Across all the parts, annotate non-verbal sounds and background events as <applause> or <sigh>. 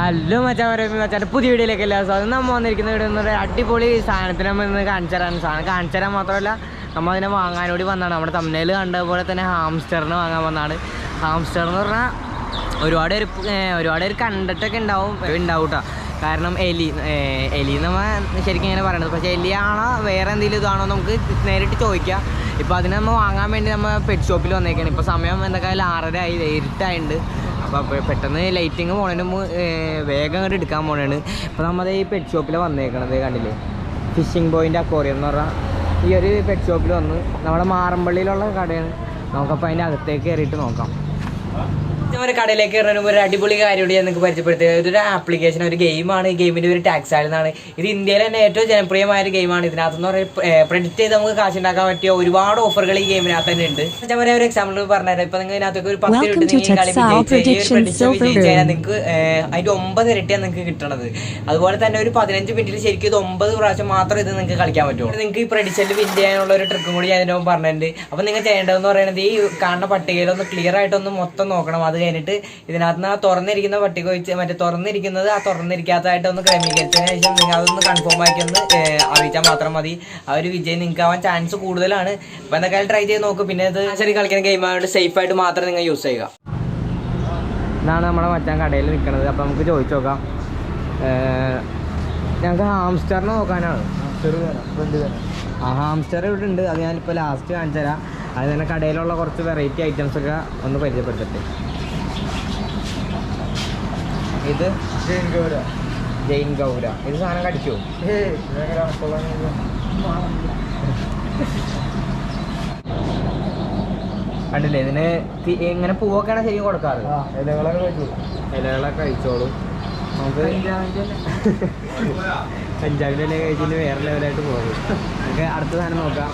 Hello പറയുമ്പോൾ മച്ചാന്റെ പുതിയ വീഡിയോയിലേക്ക് എല്ലാ സാധനം നമ്മൾ വന്നിരിക്കുന്ന വീഡിയോ അടിപൊളി സാധനത്തിന് നമ്മൾ ഇന്ന് കാണിച്ചു തരാൻ സാധനം. കാണിച്ചു തരാൻ മാത്രമല്ല നമ്മൾ അതിനെ വാങ്ങാനോടി വന്നതാണ്. നമ്മുടെ തമ്മിൽ കണ്ട പോലെ തന്നെ ഹാംസ്റ്ററിന് വാങ്ങാൻ വന്നതാണ്. ഹാംസ്റ്റർ എന്ന് പറഞ്ഞാൽ ഒരുപാട് ഒരു ഒരുപാട് പേര് കണ്ടിട്ടൊക്കെ ഉണ്ടാവും. ഉണ്ടാവും കേട്ടോ കാരണം എലി എലി എലി നമ്മൾ ശരിക്കും ഇങ്ങനെ പറയണത്. പക്ഷേ എലിയാണോ വേറെ എന്തെങ്കിലും ഇതാണോ നമുക്ക് നേരിട്ട് ചോദിക്കാം. ഇപ്പോൾ അതിനെ നമ്മൾ വാങ്ങാൻ വേണ്ടി നമ്മൾ പെറ്റ് ഷോപ്പിൽ വന്നേക്കാണ്. ഇപ്പോൾ സമയം എന്തൊക്കെയായാലും ആറര ആയി ഇരുട്ടായിട്ടുണ്ട് അപ്പോൾ പെട്ടെന്ന് ലൈറ്റിങ് പോണതിന് വേഗം അങ്ങോട്ട് എടുക്കാൻ പോണാണ്. ഇപ്പോൾ നമ്മൾ ഈ പെറ്റ് ഷോപ്പിൽ വന്നേക്കണത് കണ്ടില്ലേ? ഫിഷിംഗ് പോയിന്റ് അക്കോറിയം എന്ന് പറഞ്ഞാൽ ഈ ഒരു പെറ്റ് ഷോപ്പിൽ വന്ന് നമ്മുടെ മാറമ്പള്ളിയിലുള്ള കടയാണ്. നമുക്കപ്പോൾ അതിന്റെ അകത്തേക്ക് കയറിയിട്ട് നോക്കാം. ഒരു കടയിലേക്ക് കയറുന്ന ഒരു അടിപൊളി കാര്യം കൂടി ഞാൻ നിങ്ങൾക്ക് പരിചയപ്പെടുത്തിയത്. ഇതൊരു ആപ്ലിക്കേഷൻ ഒരു ഗെയിമാണ് ഈ ഗെയിമിന്റെ ഒരു ടാക്സ് ആയിരുന്നാണ് ഇത് ഇന്ത്യയിലെ തന്നെ ഏറ്റവും ജനപ്രിയമായ ഒരു ഗെയിമാണ് ഇതിനകത്ത് പറയുന്നത് പ്രെഡിക്റ്റ് ചെയ്ത് നമുക്ക് കാശ് ഉണ്ടാക്കാൻ പറ്റിയ ഒരുപാട് ഓഫറുകൾ ഈ ഗെയിമിനകത്ത് തന്നെ ഉണ്ട്. ഞാൻ പറയാൻ ഒരു എക്സാമ്പിൾ പറഞ്ഞുതരാം. ഇപ്പം നിങ്ങൾ ഇതിനകത്തൊക്കെ ഒരു പത്ത് ഇരുപത് രൂപ നിങ്ങൾക്ക് അതിന്റെ ഒമ്പത് ഇരട്ടിയാണ് നിങ്ങൾക്ക് കിട്ടണത്. അതുപോലെ തന്നെ ഒരു പതിനഞ്ച് മിനിറ്റിൽ ശരിക്കും ഇത് ഒമ്പത് പ്രാവശ്യം മാത്രം ഇത് നിങ്ങൾക്ക് കളിക്കാൻ പറ്റുള്ളൂ നിങ്ങൾക്ക് ഈ പ്രഡിക്ഷനിൽ വിൻ ചെയ്യാനുള്ള ഒരു ട്രിക്കും കൂടി ഞാൻ ഇതിനോട് പറഞ്ഞിട്ടുണ്ട്. അപ്പോൾ നിങ്ങൾ ചെയ്യേണ്ടതെന്ന് പറയുന്നത് ഈ കാണുന്ന പട്ടികയിലൊന്ന് ക്ലിയർ ആയിട്ടൊന്ന് മൊത്തം നോക്കണം. അത് കഴിഞ്ഞിട്ട് ഇതിനകത്ത് നിന്ന് ആ തുറന്നിരിക്കുന്ന പട്ടിക വെച്ച് മറ്റേ തുറന്നിരിക്കുന്നത് ആ തുറന്നിരിക്കാത്തതായിട്ട് ഒന്ന് ക്രമീകരിച്ചതിന് ശേഷം നിങ്ങൾ അതൊന്ന് കൺഫേം ആക്കി ഒന്ന് അറിയിച്ചാൽ മാത്രം മതി. ആ ഒരു വിജയം നിങ്ങൾക്ക് ആവാൻ ചാൻസ് കൂടുതലാണ്. അപ്പോൾ എന്തൊക്കെയാലും ട്രൈ ചെയ്ത് നോക്കും. പിന്നെ ഇത് ശരി കളിക്കുന്ന ഗെയിം ആയതുകൊണ്ട് സേഫ് ആയിട്ട് മാത്രം നിങ്ങൾ യൂസ് ചെയ്യുക. ഇതാണ് നമ്മുടെ മച്ചാൻ കടയിൽ നിൽക്കുന്നത്. അപ്പം നമുക്ക് ചോദിച്ചു നോക്കാം. ഞങ്ങൾക്ക് ഹാംസ്റ്ററിനെ നോക്കാനാണ്. ആ ഹാംസ്റ്റർ ഇവിടെ ഉണ്ട്. അത് ഞാനിപ്പോൾ ലാസ്റ്റ് കാണിച്ചു തരാം അത് തന്നെ കടയിലുള്ള കുറച്ച് വെറൈറ്റി ഐറ്റംസ് ഒക്കെ ഒന്ന് പരിചയപ്പെടുത്തട്ടെ. ഇത് ജെയിൻ ഗൗര ഇത് സാധനം കടിച്ചോ? കണ്ടില്ലേ ഇതിന് എങ്ങനെ പൂവൊക്കെയാണ് ശരിക്കും കൊടുക്കാറ്. ഇലകളൊക്കെ കഴിച്ചോളൂ. നമുക്ക് പഞ്ചാബിലെ ഇല കഴിച്ചിട്ട് വേറെ ലെവലായിട്ട് പോകും നമുക്ക് അടുത്ത സാധനം നോക്കാം.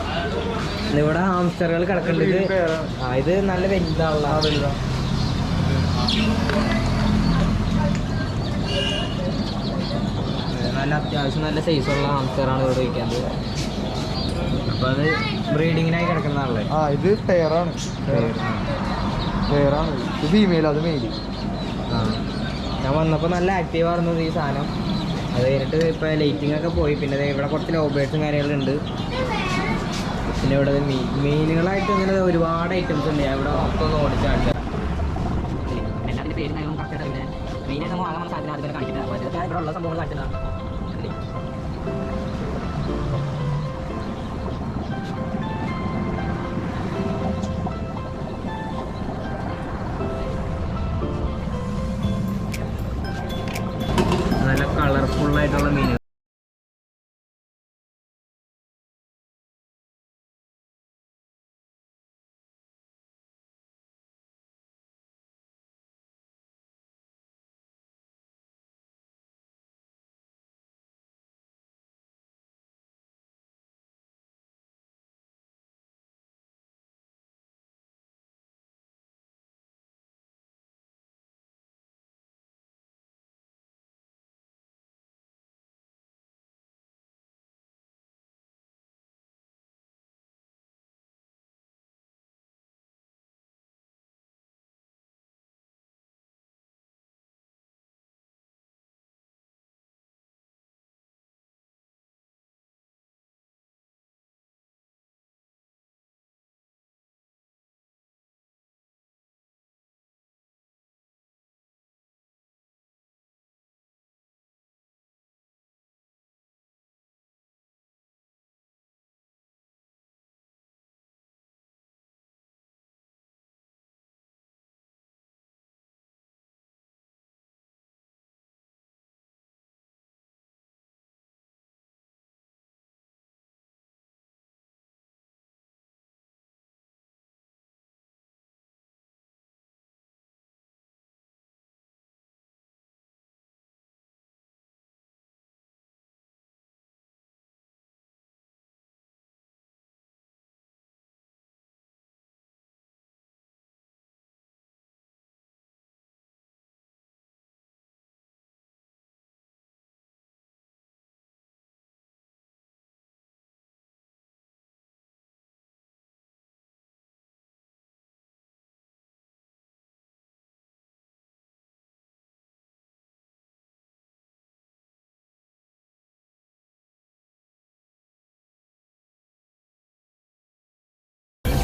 ഇവിടെ ഹാംസ്റ്ററുകൾ കിടക്കേണ്ടത് ഇത് ആ ഇത് നല്ല വലുതാണുള്ള നല്ല അത്യാവശ്യം നല്ല സൈസുള്ള ഹാംസ്റ്ററാണ് ഇവിടെ വയ്ക്കുന്നത് അപ്പോൾ അത് ബ്രീഡിങ്ങിനായി കിടക്കുന്നതാണല്ലേ ആ ഇത് പെയറാണ് പെയറാണ് ഇത് ഫീമെയിൽ അത് മെയിൽ ആ. ഞാൻ വന്നപ്പോൾ നല്ല ആക്റ്റീവ് ആയിരുന്നത് ഈ സാധനം. അത് കഴിഞ്ഞിട്ട് ഇപ്പോൾ ലൈറ്റിംഗ് ഒക്കെ പോയി. പിന്നെ ഇവിടെ കുറച്ച് ലോബേഴ്സും കാര്യങ്ങളും ഉണ്ട്. പിന്നെ ഇവിടെ മീ- മീനുകളായിട്ട് ഇങ്ങനെ ഒരുപാട് ഐറ്റംസ് ഉണ്ട്. ഞാൻ ഇവിടെ മൊത്തം ഒന്ന് മെയിനായിട്ട് നമ്മൾ വാങ്ങാൻ സാധനം അതിൽ കാണിക്കുന്നത്. ഇവിടെ ഉള്ള സംഭവങ്ങൾ കാണിച്ചതാണ്.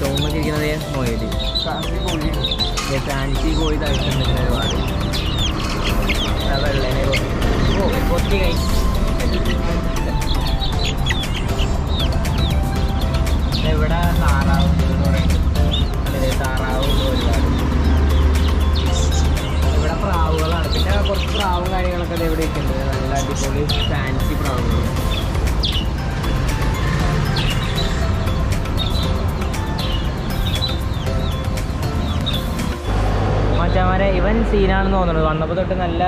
ചുവന്നൊക്കെ ഇരിക്കുന്നത് മൊയൽ ഫാൻസി കോഴി തളിച്ചിട്ടുണ്ട് ഒരുപാട്. വെള്ളനെ. ഓ കൊത്തി കൈ. ഇവിടെ താറാവ് എന്ന് പറയുന്നത്? അതെ താറാവ് ഒരുപാട്. ഇവിടെ പ്രാവുകളാണ്. പിന്നെ കുറച്ച് പ്രാവും കാര്യങ്ങളൊക്കെ ഇവിടെ ഇരിക്കുന്നത് നല്ല അടിപൊളി ഫാൻസി പ്രാവുകൾ സീനാണെന്ന് തോന്നുന്നത് വന്നപ്പോൾ തൊട്ട് നല്ല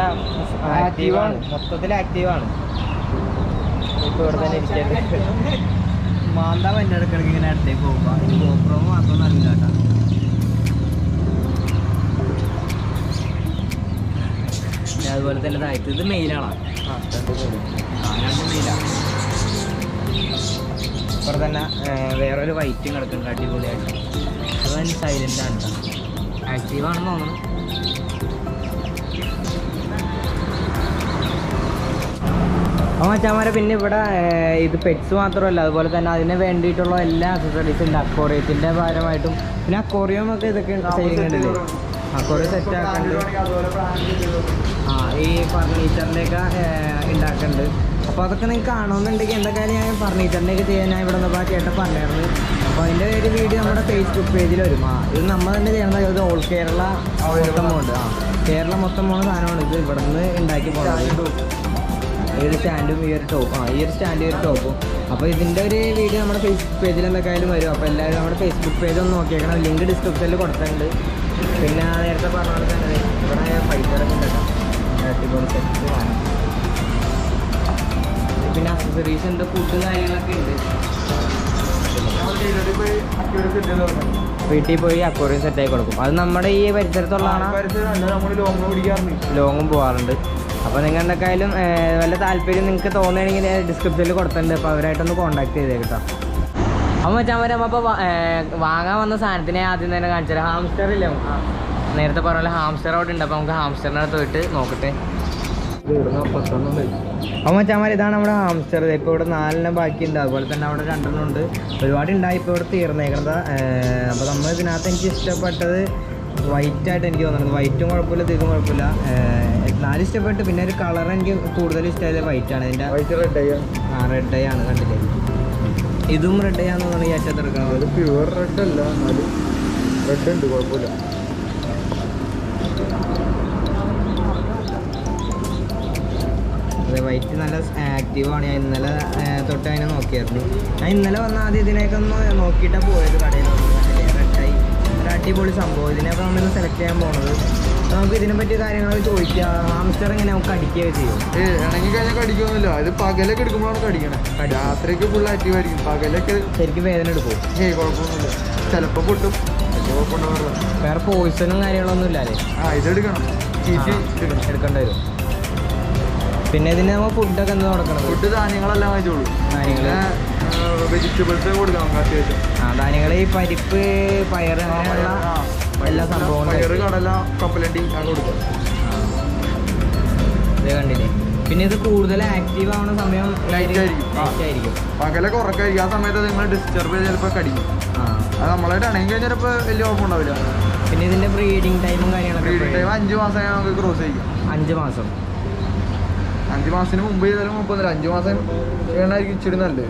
ആക്റ്റീവാണ് മൊത്തത്തിൽ ആക്റ്റീവാണ് ഇപ്പൊ ഇവിടെ തന്നെ ഇരിക്കേണ്ടത് <laughs> മാന്താവ് എന്റെ ഇടയ്ക്കിടയ്ക്ക് ഇങ്ങനെ അടുത്തേക്ക് പോകുമ്പോൾ അതിന് ഗോപ്രോ മാത്രം അറിയില്ല കേട്ടോ. അതുപോലെ തന്നെ താഴത്ത് ഇത് മെയിലാണ് ഇവിടെ തന്നെ വേറൊരു വൈറ്റും കിടക്കുന്നുണ്ട്. അടിപൊളിയായിട്ട്. അവൻ സൈലന്റ് ആണ് ആക്റ്റീവ് ആണെന്ന് തോന്നുന്നു. അപ്പോൾ മച്ചാമാരെ പിന്നെ ഇവിടെ ഇത് പെറ്റ്സ് മാത്രമല്ല അതുപോലെ തന്നെ അതിന് വേണ്ടിയിട്ടുള്ള എല്ലാ അക്സസറീസും ഉണ്ട്. അക്കോറിയത്തിന്റെ ഭാരമായിട്ടും പിന്നെ അക്കോറിയം ഒക്കെ ഇതൊക്കെ ചെയ്യുന്നുണ്ടല്ലേ അക്കോറിയം സെറ്റ് ആക്കുന്നുണ്ട് ആ ഈ ഫർണിച്ചറിന്റെയൊക്കെ ഉണ്ടാക്കുന്നുണ്ട് അപ്പോൾ അതൊക്കെ നിങ്ങൾക്ക് കാണുമെന്നുണ്ടെങ്കിൽ കാര്യം? ഞാൻ ഫർണിച്ചറിന്റെയൊക്കെ ചെയ്യാൻ ഞാൻ ഇവിടെ നിന്നപ്പോൾ ചേട്ടൻ പറഞ്ഞായിരുന്നു അപ്പോൾ അതിന്റെ ഒരു വീഡിയോ നമ്മുടെ ഫേസ്ബുക്ക് പേജിൽ വരും. ആ ഇത് നമ്മൾ തന്നെ ചെയ്യണത് ഇത് ഓൾ കേരള മൊത്തം ഉണ്ട് ആ കേരളം മൊത്തം പോകുന്ന സാധനമാണ് ഇത് ഇവിടെ നിന്ന് ഉണ്ടാക്കി പോകുന്നത് ഈ ഒരു സ്റ്റാൻഡും ഈ ഒരു ടോപ്പും. ആ ഈ ഒരു സ്റ്റാൻഡ് ഈ ഒരു ടോപ്പും. അപ്പോൾ ഇതിന്റെ ഒരു വീഡിയോ നമ്മുടെ ഫേസ്ബുക്ക് പേജിൽ എന്തൊക്കെയായാലും വരും. അപ്പോൾ എല്ലാവരും നമ്മുടെ ഫേസ്ബുക്ക് പേജ് ഒന്ന് നോക്കിയേക്കണം. ലിങ്ക് ഡിസ്ക്രിപ്ഷനിൽ കൊടുത്തിട്ടുണ്ട്. പിന്നെ നേരത്തെ പറഞ്ഞ പോലെ തന്നെ ഇവിടെ ഫൈബറൊക്കെ ഉണ്ടാക്കാം അടിപൊളി സെറ്റ് വേണം പിന്നെ അക്സസറീസ് ഉണ്ട് ഫുഡ് കാര്യങ്ങളൊക്കെ ഉണ്ട്. വീട്ടിൽ പോയി അക്വറിയം ആയി കൊടുക്കും. അത് നമ്മുടെ ഈ പരിസരത്തുള്ളതാണ്. ലോങ്ങും പോകാറുണ്ട് അപ്പോൾ എന്തൊക്കെയായാലും ഏർ, വല്ല താല്പര്യം നിങ്ങൾക്ക് തോന്നുകയാണെങ്കിൽ ഡിസ്ക്രിപ്ഷനിൽ കൊടുത്തിട്ടുണ്ട്. അപ്പോൾ അവരായിട്ടൊന്ന് കോൺടാക്ട് ചെയ്തേ കേട്ടോ. അപ്പോൾ വെച്ചാൽ വരെ. അപ്പോൾ വാങ്ങാൻ വന്ന സാധനത്തിനെ ആദ്യം തന്നെ കാണിച്ചാൽ ഹാംസ്റ്റർ ഇല്ല? നേരത്തെ പറഞ്ഞ ഹാംസ്റ്റർ അവിടെ ഉണ്ട്. അപ്പോൾ നമുക്ക് ഹാംസ്റ്ററിന്റെ അടുത്ത് പോയിട്ട് നോക്കട്ടെ. അപ്പോൾ മച്ചാമാർ ഇതാണ് നമ്മുടെ ഹാംസ്റ്റർ ഇപ്പോൾ ഇവിടെ നാലെണ്ണം ബാക്കിയുണ്ട്. അതുപോലെ തന്നെ അവിടെ രണ്ടെണ്ണം ഉണ്ട്. ഒരുപാട് ഉണ്ടായി ഇപ്പോൾ ഇവിടെ തീർന്നേക്കണത്. അപ്പോൾ നമ്മൾ ഇതിനകത്ത് എനിക്ക് ഇഷ്ടപ്പെട്ടത് വൈറ്റ് ആയിട്ട് എനിക്ക് തോന്നുന്നത്. വൈറ്റും കുഴപ്പമില്ല തീർക്കും കുഴപ്പമില്ല. നാല് ഇഷ്ടപ്പെട്ട് പിന്നെ ഒരു കളർ എനിക്ക് കൂടുതൽ ഇഷ്ടമായത് വൈറ്റ് ആണ്. ഇതിന്റെ വൈറ്റ് റെഡ് ആയി ആ റെഡ് ഐ ആണ് കണ്ടില്ലേ? ഇതും റെഡ് ഐ ആണെന്ന് തോന്നുന്നു ഈ അറ്റത്ത് അത് പ്യുവർ റെഡ് അല്ല എന്നാലും റെഡ് ഉണ്ട് കുഴപ്പമില്ല. അതെ വൈറ്റ് നല്ല ആക്റ്റീവാണ് ഞാൻ ഇന്നലെ തൊട്ട് അതിനെ നോക്കിയായിരുന്നു. ഞാൻ ഇന്നലെ വന്ന ആദ്യം ഇതിനേക്കൊന്ന് നോക്കിയിട്ടാണ് പോയത് കടയിൽ അടിപൊളി സംഭവം. ഇതിനെയൊക്കെ നമ്മൾ സെലക്ട് ചെയ്യാൻ പോകുന്നത് നമുക്ക് ഇതിനെ പറ്റിയ കാര്യങ്ങൾ ചോദിക്കാം. ഹാംസ്റ്റർ എങ്ങനെ നമുക്ക് അടിക്കുകയോ ചെയ്യും. ഇണങ്ങി കഴിഞ്ഞാൽ കടിക്കൊന്നുമില്ല. ഇത് പകലൊക്കെ എടുക്കുമ്പോഴാണ് കടിക്കണേ. രാത്രിക്ക് ഫുൾ ആക്റ്റീവ് ആയിരിക്കും. പകലൊക്കെ ശരിക്കും വേദന എടുക്കും. ഏയ് കുഴപ്പമൊന്നുമില്ല. ചിലപ്പോൾ പൊട്ടും. വേറെ പോയിസണും കാര്യങ്ങളൊന്നും ഇല്ലാല്ലേ ആ ഇതെടുക്കണം എടുക്കേണ്ടി വരും. പിന്നെ ഇതിന് നമ്മൾ ഫുഡൊക്കെ എന്താ നടക്കണം ഫുഡ് ധാന്യങ്ങളെല്ലാം വാങ്ങിച്ചോളൂ. ധാന്യങ്ങൾ വെജിറ്റബിൾസ് കൊടുക്കാം അത്യാവശ്യം. ആ ധാന്യങ്ങൾ ഈ പരിപ്പ് പയർ അങ്ങനെയുള്ള എല്ലാ സംഭവങ്ങളും പയർ കടല കപ്പലണ്ടി ഇത് കണ്ടില്ലേ? പിന്നെ ഇത് കൂടുതൽ ആക്റ്റീവ് ആവുന്ന സമയം ലൈറ്റ് ആയിരിക്കും. ആ. Night ആയിരിക്കും. പകലൊക്കെ ഉറക്കായിരിക്കും. ആ സമയത്ത് നിങ്ങൾ ഡിസ്റ്റർബ് ചെയ്ത് ചിലപ്പോൾ കടിക്കും. അത് നമ്മളായിട്ട് ആണെങ്കിൽ കഴിഞ്ഞാൽ ചിലപ്പോൾ വലിയ കുഴപ്പമുണ്ടാവില്ല പിന്നെ ഇതിന്റെ ബ്രീഡിംഗ് ടൈമും കാര്യങ്ങളൊക്കെ ബ്രീഡിംഗ് ടൈം അഞ്ച് മാസം നമുക്ക് ക്രോസ് ചെയ്യും അഞ്ച് മാസം. അഞ്ച് മാസത്തിന് മുമ്പ് ചെയ്താലും മുപ്പത്തില്ല അഞ്ച് മാസം ചെയ്യണമായിരിക്കും ഇച്ചിരി നല്ലത്.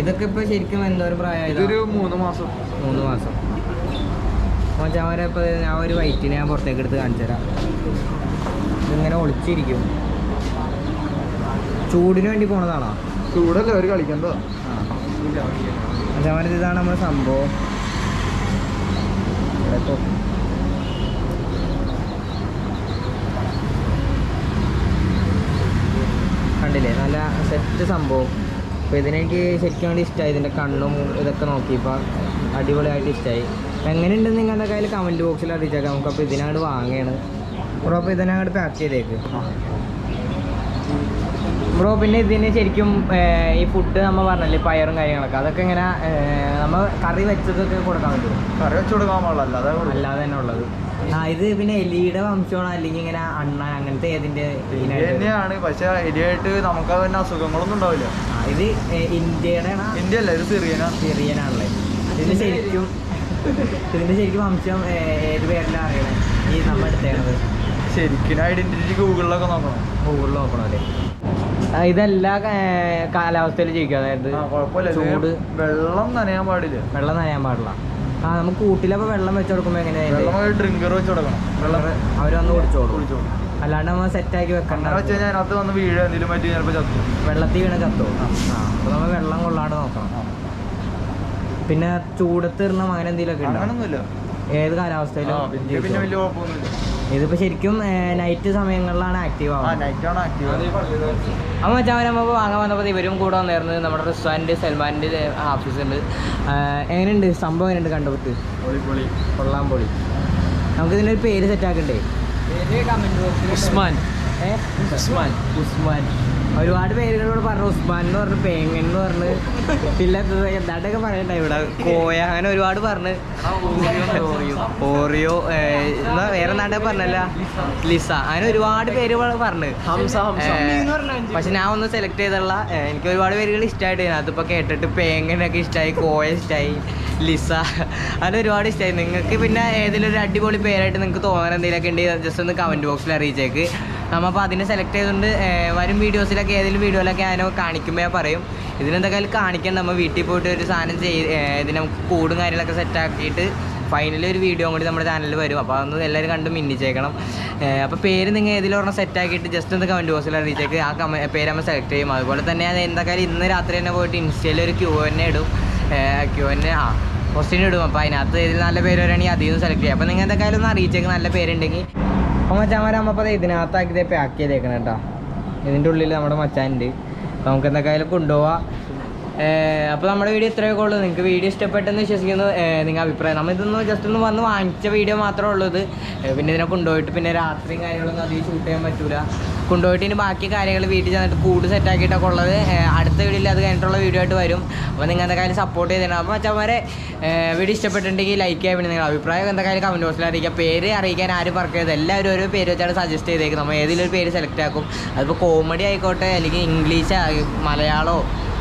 ഇതൊക്കെ ഇപ്പൊ ശരിക്കും എന്തോരം പ്രായമായത്? മൂന്ന് മാസം. മൂന്ന് മാസം. മച്ചാവരെ ഇപ്പൊ ഞാൻ ഒരു വൈറ്റിനെ ഞാൻ പുറത്തേക്ക് എടുത്ത് കാണിച്ചു തരാം. ഇതിങ്ങനെ ഒളിച്ചിരിക്കും. ചൂടിന് വേണ്ടി പോണതാണോ? ചൂടല്ലേ ഒരു കളിക്കണ്ടോ മച്ചാവരെ ഇതാണ് നമ്മുടെ സംഭവം. കണ്ടില്ലേ? നല്ല സെറ്റ് സംഭവം. അപ്പോൾ ഇതിനെനിക്ക് ശരിക്കും വേണ്ടി ഇഷ്ടമായി ഇതിന്റെ കണ്ണും ഇതൊക്കെ നോക്കിയപ്പോൾ അടിപൊളിയായിട്ട് ഇഷ്ടമായി എങ്ങനെയുണ്ടെന്ന് നിങ്ങളുടെ കയ്യിൽ കമന്റ് ബോക്സിൽ അറിയിച്ചേക്കാം. നമുക്ക് അപ്പോൾ ഇതിനങ്ങോട്ട് വാങ്ങുകയാണ് ബ്രോ അപ്പോൾ ഇതിനങ്ങോട്ട് പാക്ക് ചെയ്തേക്ക്. ബ്രോ പിന്നെ ഇതിന് ശരിക്കും ഈ ഫുഡ് നമ്മൾ പറഞ്ഞല്ലേ പയറും കാര്യങ്ങളൊക്കെ. അതൊക്കെ ഇങ്ങനെ നമ്മൾ കറി വെച്ചതൊക്കെ കൊടുക്കാൻ പറ്റുമോ? കറി വെച്ച് കൊടുക്കാൻ പാടില്ല. അല്ലാതെ തന്നെ ഉള്ളത്. ആ ഇത് പിന്നെ എലിയുടെ വംശമാണോ? അല്ലെങ്കിൽ ഇങ്ങനെ അണ്ണ അങ്ങനത്തെ ഏതിന്റെ തന്നെയാണ്. പക്ഷെ എലിയായിട്ട് നമുക്ക് അതിന്റെ അസുഖങ്ങളൊന്നും ഉണ്ടാവില്ല. ആ, ഇത് ഏ, ഇന്ത്യയുടെ ഇന്ത്യ അല്ല ഇത് സിറിയനാ. സിറിയനാണല്ലേ? ഇതിന് ശരിക്കും ഇതിന്റെ ശരിക്കും വംശം ഏ, ഏത് പേരിലാണ് അറിയണേ? ഈ നമ്മൾ എടുത്തേണത് ശരിക്കും ഐഡന്റിറ്റി ഗൂഗിളിലൊക്കെ നോക്കണം. ഗൂഗിളിൽ നോക്കണം അല്ലേ? ആ, ഇതെല്ലാ കാലാവസ്ഥയിലും ജീവിക്കും അതായത് ആ കുഴപ്പമില്ല. ഇത് ചൂട്. വെള്ളം നനയാൻ പാടില്ല. വെള്ളം നനയാൻ പാടില്ല. ആ നമുക്ക് കൂട്ടിലപ്പോ വെള്ളം വെച്ച് കൊടുക്കുമ്പോ എങ്ങനെയാണ് ഡ്രിങ്കർ വെച്ച് കൊടുക്കണം. വെള്ളം അവർ വന്ന് കുടിച്ചോളൂ കുടിച്ചോളും അല്ലാണ്ട് നമ്മൾ വെക്കണ്ട. അതിനകത്ത് വന്ന് വീഴ എന്തെങ്കിലും പറ്റി ചിലപ്പോൾ ചത്തു. വെള്ളത്തിൽ വീണ കത്തോ അപ്പൊ നമ്മൾ വെള്ളം കൊള്ളാണ്ട് നോക്കണം. പിന്നെ ചൂടത്ത് ഇടണം അങ്ങനെ എന്തെങ്കിലുമൊക്കെ ഉണ്ടോ? ഏത് കാലാവസ്ഥയിലും പിന്നെ. വലിയ കുഴപ്പമൊന്നുമില്ല. ഇതിപ്പോ ശരിക്കും നൈറ്റ് സമയങ്ങളിലാണ് ആക്റ്റീവ് ആ ആവുന്നത് നൈറ്റ് ആണ് ആക്റ്റീവ് അമ്മ മച്ചാൻ നമ്മൾ വാങ്ങാൻ വന്നപ്പോൾ ഇവരും കൂടെ വന്നായിരുന്നു നമ്മുടെ റെസ്റ്റോറന്റ് സൽമാന്റെ ഓഫീസുണ്ട് എങ്ങനെയുണ്ട്? സംഭവം എങ്ങനെയുണ്ട് കണ്ടുപിട്ട് കൊള്ളാം പൊളി. കൊള്ളാൻ പൊളി നമുക്ക് ഇതിന്റെ ഒരു പേര് സെറ്റ് ആക്കണ്ടേ ഉസ്മാൻ? ഉസ്മാൻ. ഉസ്മാൻ. ഒരുപാട് പേരുകളോട് പറഞ്ഞു ഉസ്മാൻ എന്ന് പറഞ്ഞു പേങ്ങൻ എന്ന് പറഞ്ഞു. പിന്നെ എന്താണ്ടൊക്കെ പറയണ്ട ഇവിടെ? കോയ അങ്ങനെ ഒരുപാട് പറഞ്ഞ്. ഓറിയോ എന്നാ വേറെ എന്താണ്ടൊക്കെ പറഞ്ഞല്ല? ലിസ അങ്ങനെ ഒരുപാട് പേര് പറഞ്ഞ്. ഹംസ ഹംസ. പക്ഷെ ഞാൻ ഒന്ന് സെലക്ട് ചെയ്തുള്ള എനിക്ക് ഒരുപാട് പേരുകൾ ഇഷ്ടമായിട്ട് അതിപ്പോ കേട്ടിട്ട് പേങ്ങനൊക്കെ ഇഷ്ടമായി കോയ ഇഷ്ടമായി ലിസ അങ്ങനെ ഒരുപാട് ഇഷ്ടമായി നിങ്ങൾക്ക് പിന്നെ ഏതെങ്കിലും ഒരു അടിപൊളി പേരായിട്ട് നിങ്ങൾക്ക് തോന്നാൻ എന്തെങ്കിലുമൊക്കെ ഉണ്ടെങ്കിൽ ജസ്റ്റ് ഒന്ന് കമന്റ് ബോക്സിൽ അറിയിച്ചേക്ക്. നമ്മപ്പോൾ അതിനെ സെലക്ട് ചെയ്തുകൊണ്ട് വരും വീഡിയോസിലൊക്കെ ഏതെങ്കിലും വീഡിയോയിലൊക്കെ അതിനെ കാണിക്കുമ്പോൾ പറയും ഇതിനെന്തൊക്കെയാലും കാണിക്കണം നമ്മൾ വീട്ടിൽ പോയിട്ട് ഒരു സാധനം ചെയ്ത് ഇതിനെ നമുക്ക് കൂടും കാര്യങ്ങളൊക്കെ സെറ്റാക്കിയിട്ട് ഫൈനലി ഒരു വീഡിയോ കൂടി നമ്മുടെ ചാനലിൽ വരും. അപ്പോൾ അതൊന്ന് എല്ലാവരും കണ്ട് മിന്നിച്ചേക്കണം. അപ്പോൾ പേര് നിങ്ങൾ ഏതിലൊരെണ്ണം സെറ്റാക്കിയിട്ട് ജസ്റ്റ് ഒന്ന് കമന്റ് ബോക്സിൽ അറിയിച്ചേക്ക്. ആ കമ പേര് നമ്മൾ സെലക്ട് ചെയ്യും. അതുപോലെ തന്നെ അത് എന്തായാലും ഇന്ന് രാത്രി തന്നെ പോയിട്ട് ഇൻസ്റ്റയിൽ ഒരു ക്യൂ തന്നെ ഇടും. ക്യൂ തന്നെ ആ ക്വസ്റ്റ്യൻ ഇടും. അപ്പോൾ അതിനകത്ത് ഏതിൽ നല്ല പേര് വരികയാണെങ്കിൽ അതിൽ നിന്ന് സെലക്ട് ചെയ്യാം. അപ്പോൾ നിങ്ങൾ എന്തൊക്കെയാലും ഒന്ന് അറിയിച്ചേക്ക്. നല്ല പേരുണ്ടെങ്കിൽ. അപ്പോൾ മച്ചാമാരെ അപ്പോൾ ഇതിനകത്താക്കി ഇതേ പാക്ക് ചെയ്തേക്കണം കേട്ടോ ഇതിന്റെ ഉള്ളിൽ നമ്മുടെ മച്ചാനുണ്ട്. അപ്പോൾ നമുക്ക് എന്തൊക്കെയായാലും കൊണ്ടുപോവാം. അപ്പോൾ നമ്മുടെ വീഡിയോ ഇത്രയൊക്കെ ഉള്ളൂ. നിങ്ങൾക്ക് വീഡിയോ ഇഷ്ടപ്പെട്ടെന്ന് വിശ്വസിക്കുന്നു. നിങ്ങൾ അഭിപ്രായം. നമ്മൾ ഇതൊന്ന് ജസ്റ്റ് ഒന്ന് വന്ന് വാങ്ങിച്ച വീഡിയോ മാത്രമേ ഉള്ളൂ ഇത്. പിന്നെ ഇതിനെ കൊണ്ടുപോയിട്ട് പിന്നെ രാത്രിയും കാര്യങ്ങളൊന്നും അധികം ഷൂട്ട് ചെയ്യാൻ പറ്റൂല. കൊണ്ടുപോയിട്ട് ഇനി ബാക്കി കാര്യങ്ങൾ വീട്ടിൽ ചെന്നിട്ട് കൂട് സെറ്റ് ആക്കിയിട്ടൊക്കെ ഉള്ളത്. അടുത്ത വീഡിയോയിൽ അത് കഴിഞ്ഞിട്ടുള്ള വീഡിയോ ആയിട്ട് വരും. അപ്പോൾ നിങ്ങൾ എന്തൊക്കെയാലും സപ്പോർട്ട് ചെയ്തിട്ടുണ്ട് അപ്പോൾ മച്ചന്മാരെ വീഡിയോ ഇഷ്ടപ്പെട്ടിട്ടുണ്ടെങ്കിൽ ലൈക്ക് ചെയ്യാൻ വേണ്ടി നിങ്ങൾ അഭിപ്രായം എന്തൊക്കെയാലും കമന്റ് ബോക്സിൽ അറിയിക്കുക പേര് അറിയിക്കാൻ ആരും പറക്കരുത് എല്ലാവരും ഓരോ പേര് വെച്ചാണ് സജസ്റ്റ് ചെയ്തേക്കും നമ്മൾ ഏതെങ്കിലും ഒരു പേര് സെലക്ട് ആക്കും. അതിപ്പോൾ കോമഡി ആയിക്കോട്ടെ അല്ലെങ്കിൽ ഇംഗ്ലീഷ് മലയാളമോ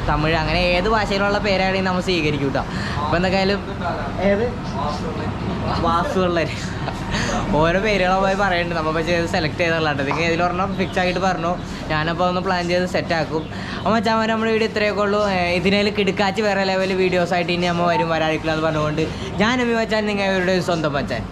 തമിഴ് അങ്ങനെ ഏത് ഭാഷയിലുള്ള പേരാണെങ്കിലും നമ്മൾ സ്വീകരിക്കും കേട്ടോ അപ്പോൾ എന്തൊക്കെയായാലും ഏത്? വാസുള്ളവർ ഓരോ പേരുകളെ പോയി പറയുന്നുണ്ട് നമ്മൾ പക്ഷേ സെലക്ട് ചെയ്തുള്ളാട്ടോ നിങ്ങൾ പറഞ്ഞാൽ ഫിക്സ് ആയിട്ട് പറഞ്ഞു. ഞാനപ്പോൾ ഒന്ന് പ്ലാൻ ചെയ്ത് സെറ്റ് ആക്കും. അപ്പോൾ മച്ചാൻ നമ്മുടെ വീഡിയോ ഇത്രയൊക്കെ ഉള്ളൂ. ഇതിനേൽ കിടക്കാച്ച് വേറെ ലെവൽ വീഡിയോസ് ആയിട്ട് ഇനി നമ്മൾ വരും വരാതിരിക്കില്ല എന്ന് പറഞ്ഞുകൊണ്ട് ഞാൻ അമ്മി നിങ്ങൾ ഇവരുടെ സ്വന്തം മച്ചാൻ.